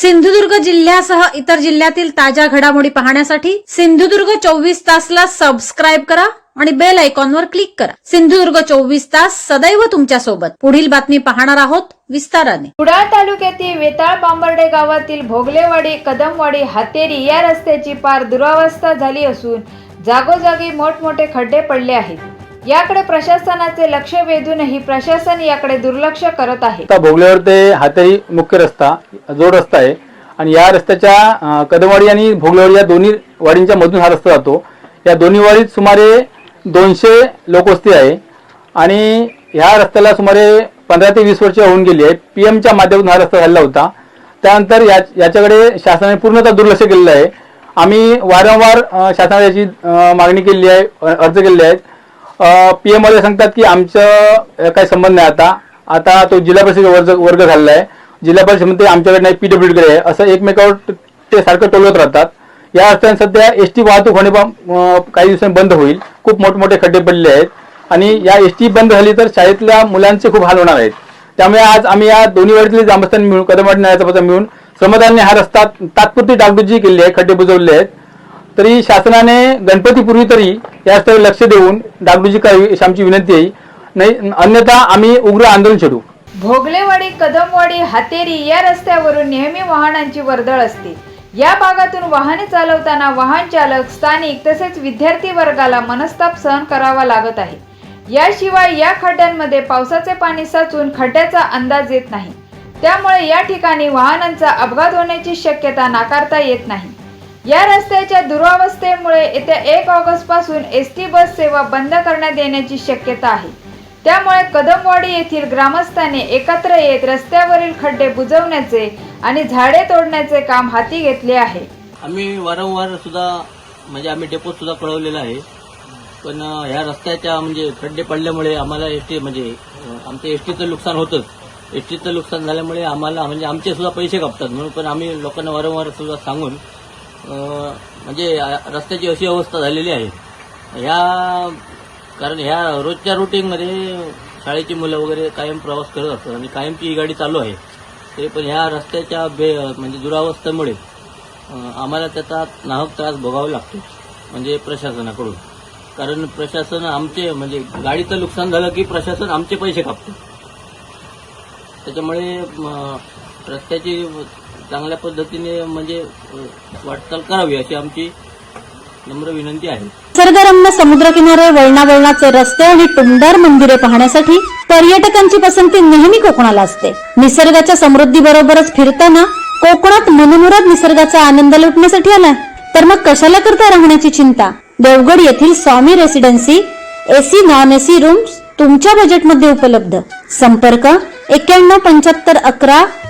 सिंधुदुर्ग जिल्ह्यासह इतर जिल्ह्यातील ताज्या घडामोडी पाहण्यासाठी सिंधुदुर्ग चोवीस तासला सबस्क्राईब करा आणि बेल आयकॉनवर क्लिक करा. सिंधुदुर्ग चोवीस तास सदैव तुमच्यासोबत. पुढील बातमी पाहणार आहोत विस्ताराने. कुडाळ तालुक्यातील वेताळ बांबर्डे गावातील भोगलेवाडी कदमवाडी हातेरी या रस्त्याची पार दुरावस्था झाली असून जागोजागी मोठमोठे खड्डे पडले आहेत. याकडे प्रशासनाचे लक्ष वेधूनही प्रशासन याकडे दुर्लक्ष करत आहे. आता भोगल्यावर ते हातरी मुख्य रस्ता जोड रस्ता आहे आणि या रस्त्याच्या कदमवाडी आणि भोगल्यावाडी या दोन्ही वाडींच्या मधून हा रस्ता जातो. या दोन्ही वाडीत सुमारे दोनशे लोकवस्ती आहे आणि ह्या रस्त्याला सुमारे पंधरा ते वीस वर्ष होऊन गेली आहे पी एमच्या माध्यमातून हा रस्ता झालेला होता. त्यानंतर या याच्याकडे शासनाने पूर्णतः दुर्लक्ष केलेलं आहे. आम्ही वारंवार शासनाची शासनाला याची मागणी केली आहे अर्ज केलेले आहेत. पी एम सांगतात की आमचं काही संबंध नाही आता. आता तो जिल्हा परिषद वर्ग वर्ग झालेला आहे. जिल्हा परिषद म्हणते आमच्याकडे नाही पीडब्ल्यूडीकडे आहे. असं एकमेकावर ते सारखं टोलवत राहतात. या रस्त्याने सध्या एस टी वाहतूक होणे काही दिवसांनी बंद होईल. खूप मोठमोठे खड्डे पडले आहेत. आणि या एस टी बंद झाली तर शाळेतल्या मुलांचे खूप हाल होणार आहेत. त्यामुळे आज आम्ही या दोन्ही वाडीतले ग्रामस्थांनी मिळून कदमवाडी न्यायाचा मिळून श्रमदानने हा रस्ता तात्पुरती डागडुजी केली आहे खड्डे बुजवले आहेत. तरी शासनाने गणपतीपूर्वी तरी या लक्ष देऊन डागडूजी करावी आमची विनंती आहे. नाही अन्यथा आम्ही उग्र आंदोलन छेडू. भोगलेवाडी कदमवाडी हातेरी या रस्त्यावरून नेहमी वाहनांची वर्दळ असते. या भागातून वाहने चालवताना वाहन चालक स्थानिक तसेच विद्यार्थी वर्गाला मनस्ताप सहन करावा लागत आहे. याशिवाय या खड्ड्यांमध्ये पावसाचे पाणी साचून खड्ड्याचा अंदाज येत नाही. त्यामुळे या ठिकाणी वाहनांचा अपघात होण्याची शक्यता नाकारता येत नाही. या रस्त्याच्या दुरावस्थेमुळे येत्या एक ऑगस्टपासून एस टी बस सेवा बंद करण्यात येण्याची शक्यता आहे. त्यामुळे कदमवाडी येथील ग्रामस्थांनी एकत्र येत रस्त्यावरील खड्डे बुजवण्याचे आणि झाडे तोडण्याचे काम हाती घेतले आहे. आम्ही वारंवार सुद्धा म्हणजे आम्ही डेपो सुद्धा कळवलेला आहे. पण ह्या रस्त्याच्या म्हणजे खड्डे पडल्यामुळे आम्हाला एस टी म्हणजे आमचं एस टीचं नुकसान होतंच. एस टीचं नुकसान झाल्यामुळे आम्हाला म्हणजे आमचे सुद्धा पैसे कापतात म्हणून पण आम्ही लोकांना वारंवार सुद्धा सांगून म्हणजे रस्त्याची अशी अवस्था झालेली आहे. ह्या कारण ह्या रोजच्या रुटीनमध्ये शाळेची मुलं वगैरे कायम प्रवास करत असतात आणि कायमची ही गाडी चालू आहे. तरी पण ह्या रस्त्याच्या बे म्हणजे दुरावस्थेमुळे आम्हाला त्याचा नाहक त्रास भोगावा लागतो म्हणजे प्रशासनाकडून. कारण प्रशासन आमचे म्हणजे गाडीचं नुकसान झालं की प्रशासन आमचे पैसे कापते. त्याच्यामुळे रस्त्याची चांगल्या पद्धतीने म्हणजे वाटचाल करावी अशी आमची नम्र विनंती आहे. निसर्गरम्य समुद्रकिनारे वळणावळणाचे रस्ते आणि टुमदार मंदिरे पाहण्यासाठी पर्यटकांची पसंती नेहमी कोकणाला असते. निसर्गाच्या समृद्धी बरोबरच फिरताना कोकणात मनमुराद निसर्गाचा आनंद लुटण्यासाठी आलाय. तर मग कशाला करता राहण्याची चिंता? देवगड येथील Swami residency AC non AC rooms तुमच्या बजेटमध्ये उपलब्ध. संपर्क एक्क्याण्णव पंच्याहत्तर अकरा